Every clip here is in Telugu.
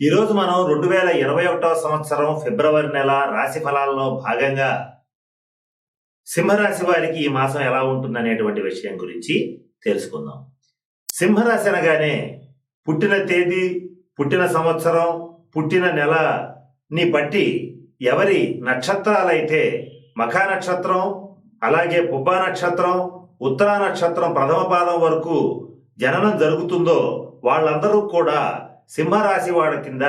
ఈరోజు మనం రెండు వేల ఇరవై ఒకటవ సంవత్సరం ఫిబ్రవరి నెల రాశి ఫలాల్లో భాగంగా సింహరాశి వారికి ఈ మాసం ఎలా ఉంటుందనేటువంటి విషయం గురించి తెలుసుకుందాం. సింహరాశి అనగానే పుట్టిన తేదీ పుట్టిన సంవత్సరం పుట్టిన నెలని బట్టి ఎవరి నక్షత్రాలైతే మఖా నక్షత్రం అలాగే పుబ్బా నక్షత్రం ఉత్తరా నక్షత్రం ప్రథమ పాదం వరకు జననం జరుగుతుందో వాళ్ళందరూ కూడా సింహరాశి వాడు కింద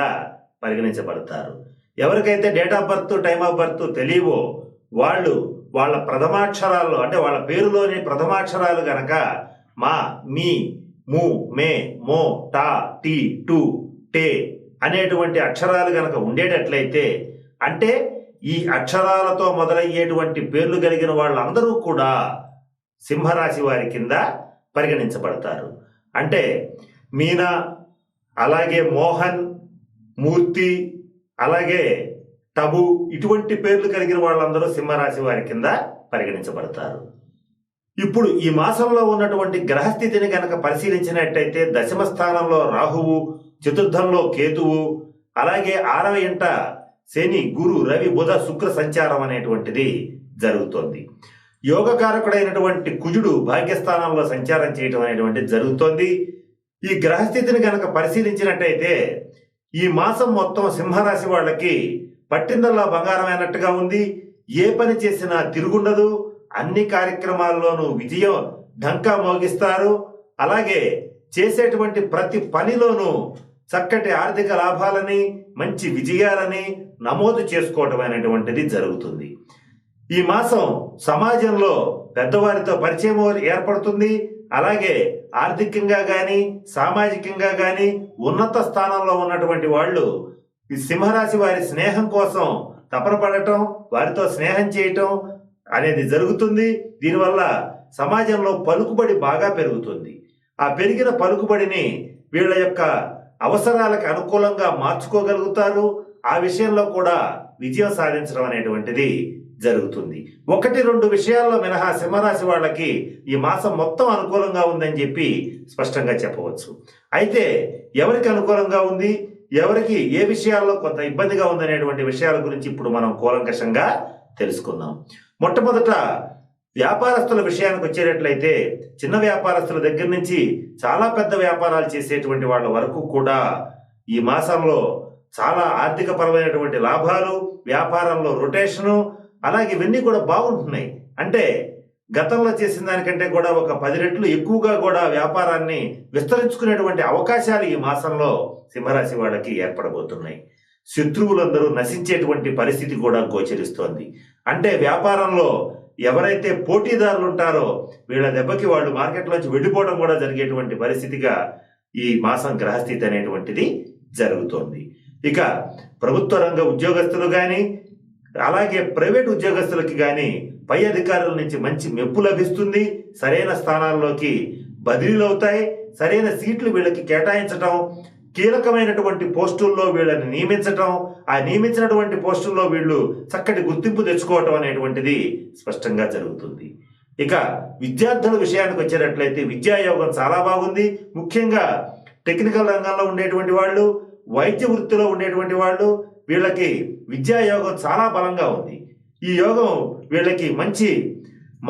పరిగణించబడతారు. ఎవరికైతే date of birth time of birth తెలియవో వాళ్ళు వాళ్ళ ప్రథమాక్షరాల్లో అంటే వాళ్ళ పేరులోని ప్రథమాక్షరాలు గనక మా మీ ము మే మో టా టీ టు టే అనేటువంటి అక్షరాలు గనక ఉండేటట్లయితే అంటే ఈ అక్షరాలతో మొదలయ్యేటువంటి పేర్లు కలిగిన వాళ్ళందరూ కూడా సింహరాశి వారి కింద పరిగణించబడతారు. అంటే మీనా అలాగే మోహన్ మూర్తి అలాగే టబు ఇటువంటి పేర్లు కలిగిన వాళ్ళందరూ సింహరాశి వారి కింద పరిగణించబడతారు. ఇప్పుడు ఈ మాసంలో ఉన్నటువంటి గ్రహస్థితిని కనుక పరిశీలించినట్టయితే దశమ స్థానంలో రాహువు చతుర్థంలో కేతువు అలాగే ఆరవ ఇంట శని గురు రవి బుధ శుక్ర సంచారం అనేటువంటిది జరుగుతోంది. యోగకారకుడైనటువంటి కుజుడు భాగ్యస్థానంలో సంచారం చేయటం అనేటువంటిది జరుగుతోంది. ఈ గ్రహస్థితిని కనుక పరిశీలించినట్టయితే ఈ మాసం మొత్తం సింహరాశి వాళ్ళకి పట్టిందల్లా బంగారమైనట్టుగా ఉంది. ఏ పని చేసినా తిరుగుండదు. అన్ని కార్యక్రమాల్లోనూ విజయం ఢంకా మోగిస్తారు. అలాగే చేసేటువంటి ప్రతి పనిలోనూ చక్కటి ఆర్థిక లాభాలని మంచి విజయాలని నమోదు చేసుకోవటం అనేటువంటిది జరుగుతుంది. ఈ మాసం సమాజంలో పెద్దవారితో పరిచయం ఏర్పడుతుంది. అలాగే ఆర్థికంగా కానీ సామాజికంగా కానీ ఉన్నత స్థానంలో ఉన్నటువంటి వాళ్ళు ఈ సింహరాశి వారి స్నేహం కోసం తపరపడటం వారితో స్నేహం చేయటం అనేది జరుగుతుంది. దీనివల్ల సమాజంలో పలుకుబడి బాగా పెరుగుతుంది. ఆ పెరిగిన పలుకుబడిని వీళ్ళ యొక్క అవసరాలకు అనుకూలంగా మార్చుకోగలుగుతారు. ఆ విషయంలో కూడా విజయం సాధించడం అనేటువంటిది జరుగుతుంది. ఒకటి రెండు విషయాల్లో మినహా సింహరాశి వాళ్ళకి ఈ మాసం మొత్తం అనుకూలంగా ఉందని చెప్పి స్పష్టంగా చెప్పవచ్చు. అయితే ఎవరికి అనుకూలంగా ఉంది? ఎవరికి ఏ విషయాల్లో కొంత ఇబ్బందిగా ఉందనేటువంటి విషయాల గురించి ఇప్పుడు మనం కూలంకషంగా తెలుసుకుందాం. మొట్టమొదట వ్యాపారస్తుల విషయానికి వచ్చేటట్లయితే చిన్న వ్యాపారస్తుల దగ్గర నుంచి చాలా పెద్ద వ్యాపారాలు చేసేటువంటి వాళ్ళ వరకు కూడా ఈ మాసంలో చాలా ఆర్థికపరమైనటువంటి లాభాలు వ్యాపారంలో రొటేషను అలాగే ఇవన్నీ కూడా బాగుంటున్నాయి. అంటే గతంలో చేసిన దానికంటే కూడా ఒక పది రెట్లు ఎక్కువగా కూడా వ్యాపారాన్ని విస్తరించుకునేటువంటి అవకాశాలు ఈ మాసంలో సింహరాశి వాళ్ళకి ఏర్పడబోతున్నాయి. శత్రువులందరూ నశించేటువంటి పరిస్థితి కూడా గోచరిస్తోంది. అంటే వ్యాపారంలో ఎవరైతే పోటీదారులు ఉంటారో వీళ్ళ దెబ్బకి వాళ్ళు మార్కెట్లోంచి వెళ్ళిపోవడం కూడా జరిగేటువంటి పరిస్థితిగా ఈ మాసం గ్రహస్థితి అనేటువంటిది జరుగుతోంది. ఇక ప్రభుత్వ రంగ ఉద్యోగస్తులు కానీ అలాగే ప్రైవేట్ ఉద్యోగస్తులకి కానీ పై అధికారుల నుంచి మంచి మెప్పు లభిస్తుంది. సరైన స్థానాల్లోకి బదిలీలు అవుతాయి సరైన సీట్లు వీళ్ళకి కేటాయించటం కీలకమైనటువంటి పోస్టుల్లో వీళ్ళని నియమించటం ఆ నియమించినటువంటి పోస్టుల్లో వీళ్ళు చక్కటి గుర్తింపు తెచ్చుకోవటం అనేటువంటిది స్పష్టంగా జరుగుతుంది. ఇక విద్యార్థుల విషయానికి వచ్చేటట్లయితే విద్యాయోగం చాలా బాగుంది. ముఖ్యంగా టెక్నికల్ రంగంలో ఉండేటువంటి వాళ్ళు వైద్య వృత్తిలో ఉండేటువంటి వాళ్ళు వీళ్ళకి విద్యా యోగం చాలా బలంగా ఉంది. ఈ యోగం వీళ్ళకి మంచి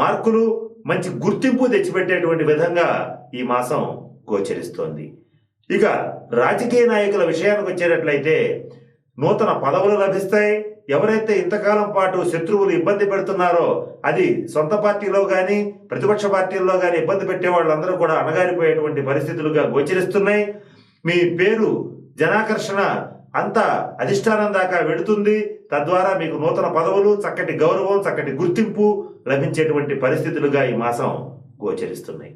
మార్కులు మంచి గుర్తింపు తెచ్చిపెట్టేటువంటి విధంగా ఈ మాసం గోచరిస్తోంది. ఇక రాజకీయ నాయకుల విషయానికి వచ్చేటట్లయితే నూతన పదవులు లభిస్తాయి. ఎవరైతే ఇంతకాలం పాటు శత్రువులు ఇబ్బంది పెడుతున్నారో అది సొంత పార్టీలో కానీ ప్రతిపక్ష పార్టీల్లో కానీ ఇబ్బంది పెట్టే వాళ్ళందరూ కూడా అణగారిపోయేటువంటి పరిస్థితులుగా గోచరిస్తున్నాయి. మీ పేరు జనాకర్షణ అంత అధిష్టానం దాకా వెడుతుంది తద్వారా మీకు నూతన పదవులు చక్కటి గౌరవం చక్కటి గుర్తింపు లభించేటువంటి పరిస్థితులుగా ఈ మాసం గోచరిస్తున్నాయి.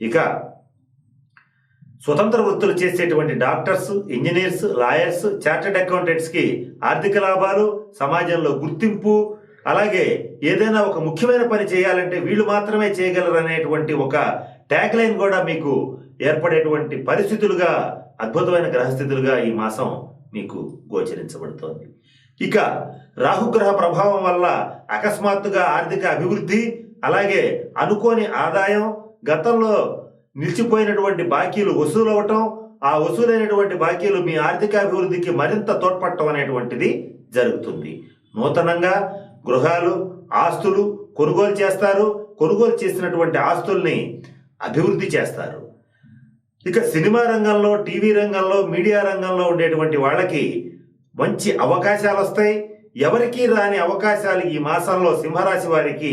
ఇక స్వతంత్ర వృత్తులు చేసేటువంటి డాక్టర్స్ ఇంజనీర్స్ లాయర్స్ చార్టెడ్ అకౌంటెంట్స్కి ఆర్థిక లాభాలు సమాజంలో గుర్తింపు అలాగే ఏదైనా ఒక ముఖ్యమైన పని చేయాలంటే వీళ్ళు మాత్రమే చేయగలరు అనేటువంటి ఒక ట్యాగ్ లైన్ కూడా మీకు ఏర్పడేటువంటి పరిస్థితులుగా అద్భుతమైన గ్రహస్థితులుగా ఈ మాసం మీకు గోచరించబడుతోంది. ఇక రాహుగ్రహ ప్రభావం వల్ల అకస్మాత్తుగా ఆర్థిక అభివృద్ధి అలాగే అనుకోని ఆదాయం గతంలో నిలిచిపోయినటువంటి బాకీలు వసూలు అవటం ఆ వసూలైనటువంటి బాకీలు మీ ఆర్థిక అభివృద్ధికి మరింత తోడ్పడటం అనేటువంటిది జరుగుతుంది. నూతనంగా గృహాలు ఆస్తులు కొనుగోలు చేస్తారు. కొనుగోలు చేసినటువంటి ఆస్తుల్ని అభివృద్ధి చేస్తారు. ఇక సినిమా రంగంలో టీవీ రంగంలో మీడియా రంగంలో ఉండేటువంటి వాళ్ళకి మంచి అవకాశాలు వస్తాయి. ఎవరికీ రాని అవకాశాలు ఈ మాసంలో సింహరాశి వారికి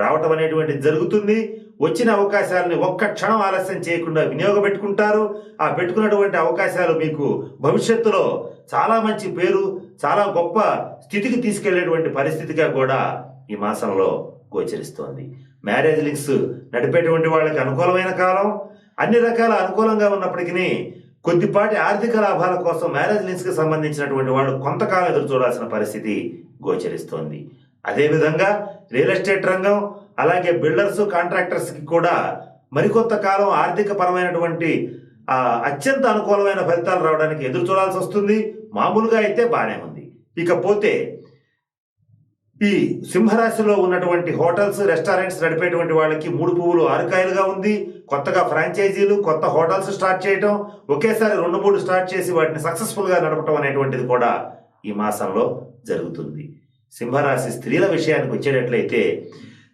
రావటం అనేటువంటిది జరుగుతుంది. వచ్చిన అవకాశాలని ఒక్క క్షణం ఆలస్యం చేయకుండా వినియోగపెట్టుకుంటారు ఆ పెట్టుకున్నటువంటి అవకాశాలు మీకు భవిష్యత్తులో చాలా మంచి పేరు చాలా గొప్ప స్థితికి తీసుకెళ్ళేటువంటి పరిస్థితిగా కూడా ఈ మాసంలో గోచరిస్తోంది. మ్యారేజ్ లింక్స్ నడిపేటువంటి వాళ్ళకి అనుకూలమైన కాలం అన్ని రకాల అనుకూలంగా ఉన్నప్పటికీ కొద్దిపాటి ఆర్థిక లాభాల కోసం మ్యారేజ్ లింక్స్కి సంబంధించినటువంటి వాళ్ళు కొంతకాలం ఎదురు చూడాల్సిన పరిస్థితి గోచరిస్తోంది. అదేవిధంగా రియల్ ఎస్టేట్ రంగం అలాగే బిల్డర్స్ కాంట్రాక్టర్స్కి కూడా మరికొంత కాలం ఆర్థిక పరమైనటువంటి అత్యంత అనుకూలమైన ఫలితాలు రావడానికి ఎదురు చూడాల్సి వస్తుంది. మామూలుగా అయితే బాగానే ఉంది. ఇకపోతే ఈ సింహరాశిలో ఉన్నటువంటి హోటల్స్ రెస్టారెంట్స్ నడిపేటువంటి వాళ్ళకి మూడు పువ్వులు ఆరుకాయలుగా ఉంది. కొత్తగా ఫ్రాంచైజీలు కొత్త హోటల్స్ స్టార్ట్ చేయటం ఒకేసారి రెండు మూడు స్టార్ట్ చేసి వాటిని సక్సెస్ఫుల్గా నడపటం అనేటువంటిది కూడా ఈ మాసంలో జరుగుతుంది. సింహరాశి స్త్రీల విషయానికి వచ్చేటట్లయితే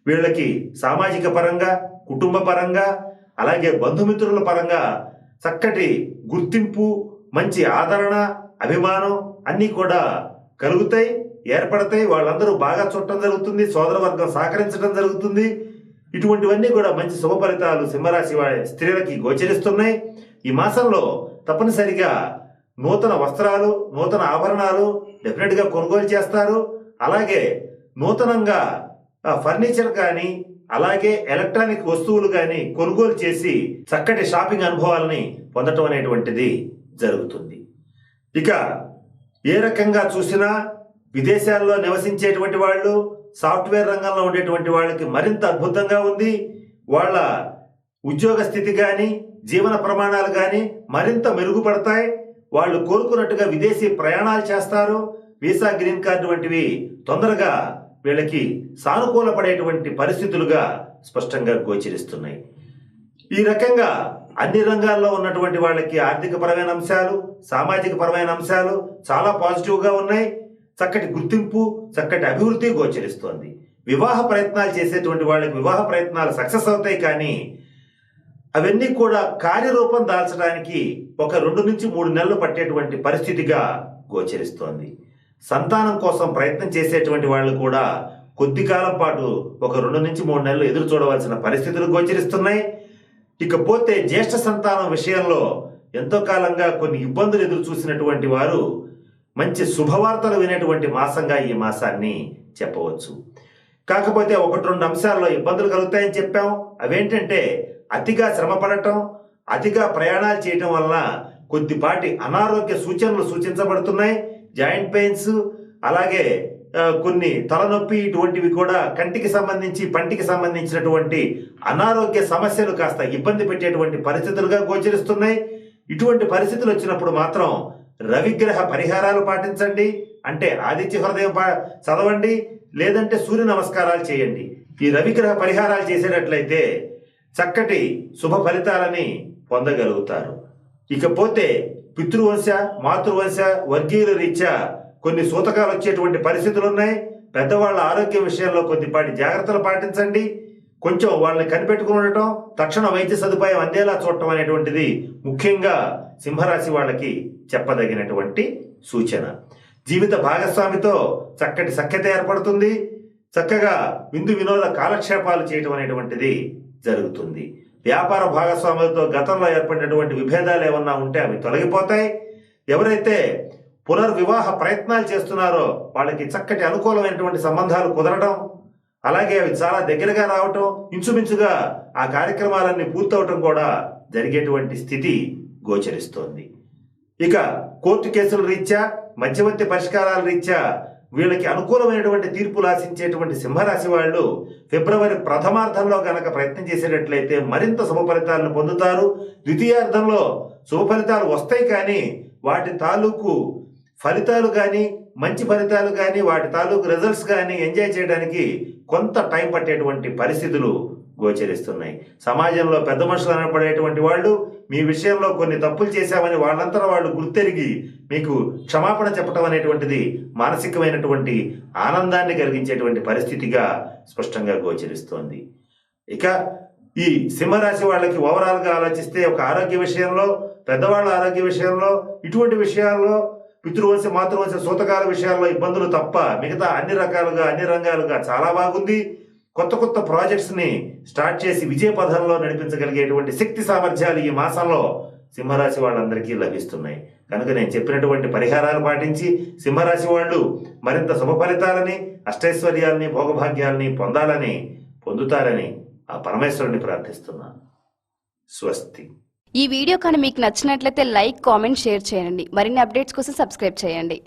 వీళ్ళకి సామాజిక పరంగా కుటుంబ పరంగా అలాగే బంధుమిత్రుల పరంగా చక్కటి గుర్తింపు మంచి ఆదరణ అభిమానం అన్నీ కూడా కలుగుతాయి. ఏర్పడతాయి వాళ్ళందరూ బాగా చుట్టం జరుగుతుంది సోదర వర్గం సహకరించడం జరుగుతుంది. ఇటువంటివన్నీ కూడా మంచి శుభ ఫలితాలు సింహరాశి వారి స్త్రీలకి గోచరిస్తున్నాయి. ఈ మాసంలో తప్పనిసరిగా నూతన వస్త్రాలు నూతన ఆభరణాలు డెఫినెట్గా కొనుగోలు చేస్తారు. అలాగే నూతనంగా ఫర్నిచర్ కానీ అలాగే ఎలక్ట్రానిక్ వస్తువులు కానీ కొనుగోలు చేసి చక్కటి షాపింగ్ అనుభవాలని పొందటం అనేటువంటిది జరుగుతుంది. ఇక ఏ రకంగా చూసినా విదేశాల్లో నివసించేటువంటి వాళ్ళు సాఫ్ట్వేర్ రంగంలో ఉండేటువంటి వాళ్ళకి మరింత అద్భుతంగా ఉంది. వాళ్ళ ఉద్యోగ స్థితి కానీ జీవన ప్రమాణాలు కానీ మరింత మెరుగుపడతాయి. వాళ్ళు కోరుకున్నట్టుగా విదేశీ ప్రయాణాలు చేస్తారు. వీసా గ్రీన్ కార్డు వంటివి తొందరగా వీళ్ళకి సానుకూల పడేటువంటి పరిస్థితులుగా స్పష్టంగా గోచరిస్తున్నాయి. ఈ రకంగా అన్ని రంగాల్లో ఉన్నటువంటి వాళ్ళకి ఆర్థిక పరమైన అంశాలు సామాజిక పరమైన అంశాలు చాలా పాజిటివ్గా ఉన్నాయి. చక్కటి గుర్తింపు చక్కటి అభివృద్ధి గోచరిస్తోంది. వివాహ ప్రయత్నాలు చేసేటువంటి వాళ్ళకి వివాహ ప్రయత్నాలు సక్సెస్ అవుతాయి కానీ అవన్నీ కూడా కార్యరూపం దాల్చడానికి ఒక రెండు నుంచి మూడు నెలలు పట్టేటువంటి పరిస్థితిగా గోచరిస్తోంది. సంతానం కోసం ప్రయత్నం చేసేటువంటి వాళ్ళు కూడా కొద్ది కాలం పాటు ఒక రెండు నుంచి మూడు నెలలు ఎదురు చూడవలసిన పరిస్థితులు గోచరిస్తున్నాయి. ఇకపోతే జ్యేష్ఠ సంతానం విషయంలో ఎంతో కాలంగా కొన్ని ఇబ్బందులు ఎదురు చూసినటువంటి వారు మంచి శుభవార్తలు వినేటువంటి మాసంగా ఈ మాసాన్ని చెప్పవచ్చు. కాకపోతే ఒకటి రెండు అంశాల్లో ఇబ్బందులు కలుగుతాయని చెప్పాం. అవేంటంటే అతిగా శ్రమ పడటం అతిగా ప్రయాణాలు చేయటం వల్ల కొద్దిపాటి అనారోగ్య సూచనలు సూచించబడుతున్నాయి. జాయింట్ పెయిన్స్ అలాగే కొన్ని తలనొప్పి ఇటువంటివి కూడా కంటికి సంబంధించి పంటికి సంబంధించినటువంటి అనారోగ్య సమస్యలు కాస్త ఇబ్బంది పెట్టేటువంటి పరిస్థితులుగా గోచరిస్తున్నాయి. ఇటువంటి పరిస్థితులు వచ్చినప్పుడు మాత్రం రవిగ్రహ పరిహారాలు పాటించండి అంటే ఆదిత్య హృదయం పా- చదవండి లేదంటే సూర్య నమస్కారాలు చేయండి. ఈ రవిగ్రహ పరిహారాలు చేసేటట్లయితే చక్కటి శుభ ఫలితాలని పొందగలుగుతారు. ఇకపోతే పితృవంశ మాతృవంశ వర్గీయుల రీత్యా కొన్ని సూతకాలు వచ్చేటువంటి పరిస్థితులు ఉన్నాయి పెద్దవాళ్ళ ఆరోగ్య విషయంలో కొద్దిపాటి జాగ్రత్తలు పాటించండి. కొంచెం వాళ్ళని కనిపెట్టుకుని ఉండటం తక్షణ వైద్య సదుపాయం అందేలా చూడటం అనేటువంటిది ముఖ్యంగా సింహరాశి వాళ్ళకి చెప్పదగినటువంటి సూచన. జీవిత భాగస్వామితో చక్కటి సఖ్యత ఏర్పడుతుంది. చక్కగా విందు వినోద కాలక్షేపాలు చేయటం అనేటువంటిది జరుగుతుంది. వ్యాపార భాగస్వాములతో గతంలో ఏర్పడినటువంటి విభేదాలు ఏమన్నా ఉంటే అవి తొలగిపోతాయి. ఎవరైతే పునర్వివాహ ప్రయత్నాలు చేస్తున్నారో వాళ్ళకి చక్కటి అనుకూలమైనటువంటి సంబంధాలు కుదరడం అలాగే అవి చాలా దగ్గరగా రావటం ఇంచుమించుగా ఆ కార్యక్రమాలన్నీ పూర్తవటం కూడా జరిగేటువంటి స్థితి గోచరిస్తోంది. ఇక కోర్టు కేసుల రీత్యా మధ్యవర్తి పరిష్కారాల రీత్యా వీళ్ళకి అనుకూలమైనటువంటి తీర్పులు ఆశించేటువంటి సింహరాశి వాళ్ళు ఫిబ్రవరి ప్రథమార్థంలో గనక ప్రయత్నం చేసేటట్లయితే మరింత శుభ ఫలితాలను పొందుతారు. ద్వితీయార్థంలో శుభ ఫలితాలు వస్తాయి కానీ వాటి తాలూకు ఫలితాలు కానీ మంచి ఫలితాలు కానీ వాటి తాలూకు రిజల్ట్స్ కానీ ఎంజాయ్ చేయడానికి కొంత టైం పట్టేటువంటి పరిస్థితులు గోచరిస్తున్నాయి. సమాజంలో పెద్ద మనుషులు అనపడేటువంటి వాళ్ళు మీ విషయంలో కొన్ని తప్పులు చేశామని వాళ్ళంతా వాళ్ళు గుర్తెరిగి మీకు క్షమాపణ చెప్పడం అనేటువంటిది మానసికమైనటువంటి ఆనందాన్ని కలిగించేటువంటి పరిస్థితిగా స్పష్టంగా గోచరిస్తోంది. ఇక ఈ సింహరాశి వాళ్ళకి ఓవరాల్గా ఆలోచిస్తే ఒక ఆరోగ్య విషయంలో పెద్దవాళ్ళ ఆరోగ్య విషయంలో ఇటువంటి విషయాల్లో పితృవంశ మాతృవంశ సూతకాల విషయాల్లో ఇబ్బందులు తప్ప మిగతా అన్ని రకాలుగా అన్ని రంగాలుగా చాలా బాగుంది. కొత్త కొత్త ప్రాజెక్ట్స్ని స్టార్ట్ చేసి విజయ పథంలో నడిపించగలిగేటువంటి శక్తి సామర్థ్యాలు ఈ మాసంలో సింహరాశి వాళ్ళందరికీ లభిస్తున్నాయి. కనుక నేను చెప్పినటువంటి పరిహారాలు పాటించి సింహరాశి వాళ్ళు మరింత శుభ ఫలితాలని అష్టైశ్వర్యాలని భోగభాగ్యాలని పొందాలని పొందుతారని ఆ పరమేశ్వరుని ప్రార్థిస్తున్నాను స్వస్తి. ఈ వీడియో కానీ మీకు నచ్చినట్లయితే లైక్ కామెంట్ షేర్ చేయండి. మరిన్ని అప్డేట్స్ కోసం సబ్స్క్రైబ్ చేయండి.